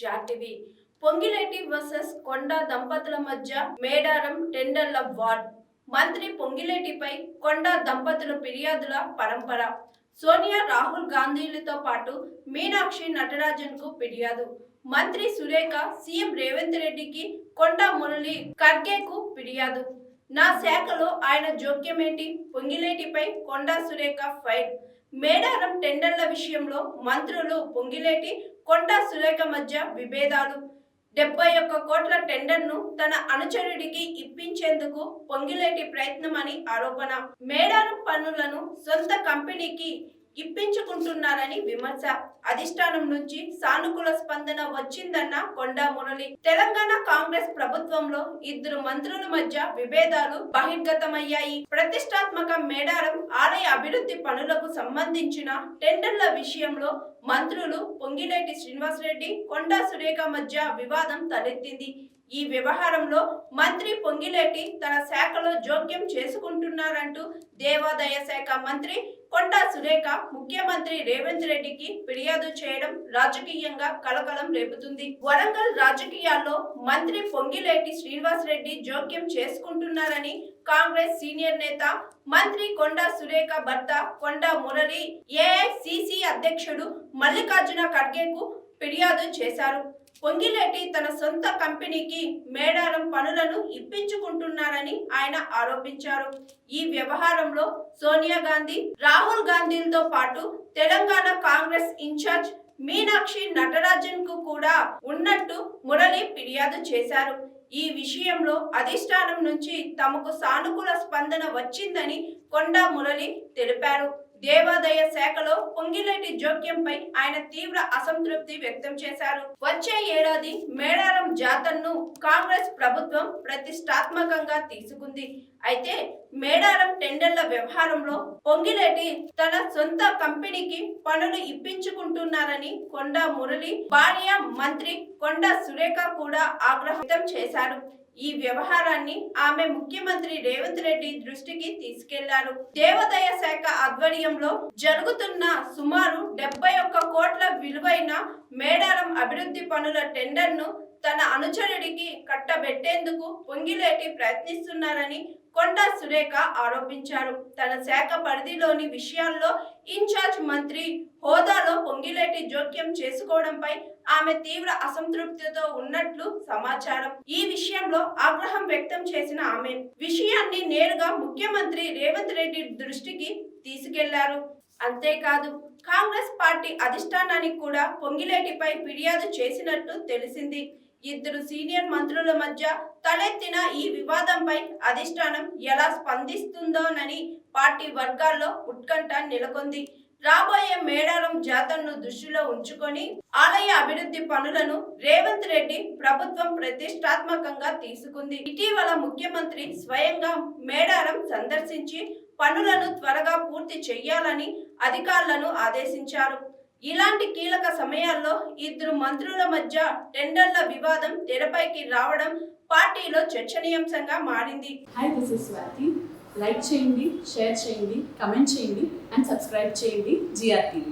జాటివి Ponguleti versus కొండ దంపతుల మధ్య మేడారం టెండర్ల వార్. మంత్రి పొంగిలేటిపై కొండ దంపతుల ఫిర్యాదుల పరంపర. సోనియా రాహుల్ గాంధీలతో పాటు మీనాక్షి నటరాజన్కు ఫిర్యాదు. మంత్రి సురేఖ సీఎం రేవంత్ రెడ్డికి కొండ మురళి ఖర్గేకు ఫిర్యాదు. నా శాఖలో ఆయన జోక్యమేంటి? పొంగిలేటిపై కొండా సురేఖ ఫైర్ మేడారం టెండర్ల విషయంలో మంత్రులు పొంగిలేటి కొండా సురేఖ మధ్య విభేదాలు. డెబ్బై ఒక్క కోట్ల టెండర్ను తన అనుచరుడికి ఇప్పించేందుకు పొంగిలేటి ప్రయత్నం అని ఆరోపణ. మేడారం పనులను సొంత కంపెనీకి ఇప్పించుకుంటున్నారని విమర్శ. అధిష్టానం నుంచి సానుకూల స్పందన వచ్చిందన్న కొండా మురళి. తెలంగాణ కాంగ్రెస్ ప్రభుత్వంలో ఇద్దరు మంత్రుల మధ్య విభేదాలు బహిర్గతమయ్యాయి. ప్రతిష్టాత్మక మేడారం ఆలయ అభివృద్ధి పనులకు సంబంధించిన టెండర్ల విషయంలో మంత్రులు పొంగిలేటి శ్రీనివాసరెడ్డి కొండా సురేఖ మధ్య వివాదం తలెత్తింది. ఈ వ్యవహారంలో మంత్రి పొంగిలేటి తన శాఖలో జోక్యం చేసుకుంటున్నారంటూ దేవాదాయ శాఖ మంత్రి కొండా సురేఖ ముఖ్యమంత్రి రేవంత్ రెడ్డికి ఫిర్యాదు చేయడం రాజకీయంగా కలకలం రేపుతుంది. వరంగల్ రాజకీయాల్లో మంత్రి పొంగిలేటి శ్రీనివాస్ రెడ్డి జోక్యం చేసుకుంటున్నారని కాంగ్రెస్ సీనియర్ నేత మంత్రి కొండా సురేఖ భర్త కొండా మురళి ఏఐసిసి అధ్యక్షుడు మల్లికార్జున ఖర్గేకు ఫిర్యాదు చేశారు. పొంగిలేటి తన సొంత కంపెనీకి మేడారం పనులను ఇప్పించుకుంటున్నారని ఆయన ఆరోపించారు. ఈ వ్యవహారంలో సోనియా గాంధీ రాహుల్ గాంధీలతో పాటు తెలంగాణ కాంగ్రెస్ ఇన్ఛార్జ్ మీనాక్షి నటరాజన్కు కూడా ఉన్నట్టు మురళి ఫిర్యాదు చేశారు. ఈ విషయంలో అధిష్టానం నుంచి తమకు సానుకూల స్పందన వచ్చిందని కొండా మురళి తెలిపారు. దేవాదాయ శాఖలో పొంగిలేటి జోక్యంపై ఆయన తీవ్ర అసంతృప్తి వ్యక్తం చేశారు. వచ్చే ఏడాది మేడారం జాతరను కాంగ్రెస్ ప్రభుత్వం ప్రతిష్టాత్మకంగా తీసుకుంది. అయితే మేడారం టెండర్ల వ్యవహారంలో పొంగిలేటి తన సొంత కంపెనీకి పనులు ఇప్పించుకుంటున్నారని కొండా మురళి భార్య మంత్రి కొండా సురేఖ కూడా ఆగ్రహం చేశారు. ఈ వ్యవహారాన్ని ఆమె ముఖ్యమంత్రి రేవంత్ రెడ్డి దృష్టికి తీసుకెళ్ళారు. దేవాదాయ శాఖ ఆధ్వర్యంలో జరుగుతున్న సుమారు డెబ్బై ఒక్క కోట్ల విలువైన మేడారం అభివృద్ధి పనుల టెండర్ను తన అనుచరుడికి కట్టబెట్టేందుకు పొంగిలేటి ప్రయత్నిస్తున్నారని కొండా సురేఖ ఆరోపించారు. తన శాఖ పరిధిలోని విషయాల్లో ఇన్ఛార్జ్ మంత్రి హోదాలో పొంగిలేటి జోక్యం చేసుకోవడంపై ఆమె తీవ్ర అసంతృప్తితో ఉన్నట్లు సమాచారం. ఈ విషయంలో ఆగ్రహం వ్యక్తం చేసిన ఆమె విషయాన్ని నేరుగా ముఖ్యమంత్రి రేవంత్ రెడ్డి దృష్టికి తీసుకెళ్ళారు. అంతేకాదు కాంగ్రెస్ పార్టీ అధిష్టానానికి కూడా పొంగిలేటిపై ఫిర్యాదు చేసినట్లు తెలిసింది. ఇద్దరు సీనియర్ మంత్రుల మధ్య తలెత్తిన ఈ వివాదంపై అధిష్టానం ఎలా స్పందిస్తుందోనని పార్టీ వర్గాల్లో ఉత్కంఠ నెలకొంది. రాబోయే మేడారం జాతరను దృష్టిలో ఉంచుకొని ఆలయ అభివృద్ధి పనులను రేవంత్ రెడ్డి ప్రభుత్వం ప్రతిష్టాత్మకంగా తీసుకుంది. ఇటీవల ముఖ్యమంత్రి స్వయంగా మేడారం సందర్శించి పనులను త్వరగా పూర్తి చేయాలని అధికారులను ఆదేశించారు. ఇలాంటి కీలక సమయాల్లో ఇద్దరు మంత్రుల మధ్య టెండర్ల వివాదం తెరపైకి రావడం పార్టీలో చర్చనీయాంశంగా మారింది. Hi this is Swathi like చేయండి షేర్ చేయండి కమెంట్ చేయండి అండ్ సబ్స్క్రైబ్ చేయండి జిఆర్టీవీ